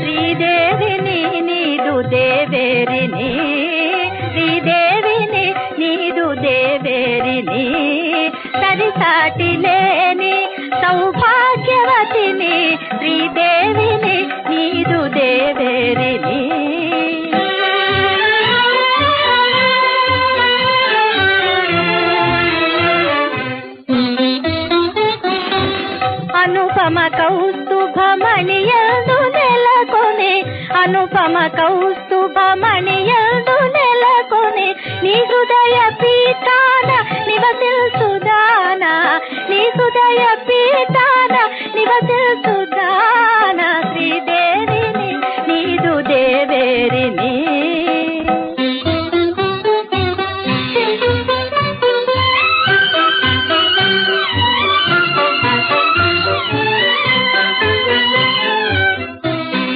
శ్రీదేవిని నీదు దేవేరిని. శ్రీదేవిని నీదు దేవేరిని. సరిసాటి లేని సౌభాగ్యవతిని శ్రీదేవిని నీదు దేవేరిని. అనుపమ కౌస్తుభమణియ అనుపమ కౌస్తుభమణియందు నెలకొని నీ హృదయ పీతాన నివసిల్సుదానా నీ హృదయ పీతాన నివసిల్సు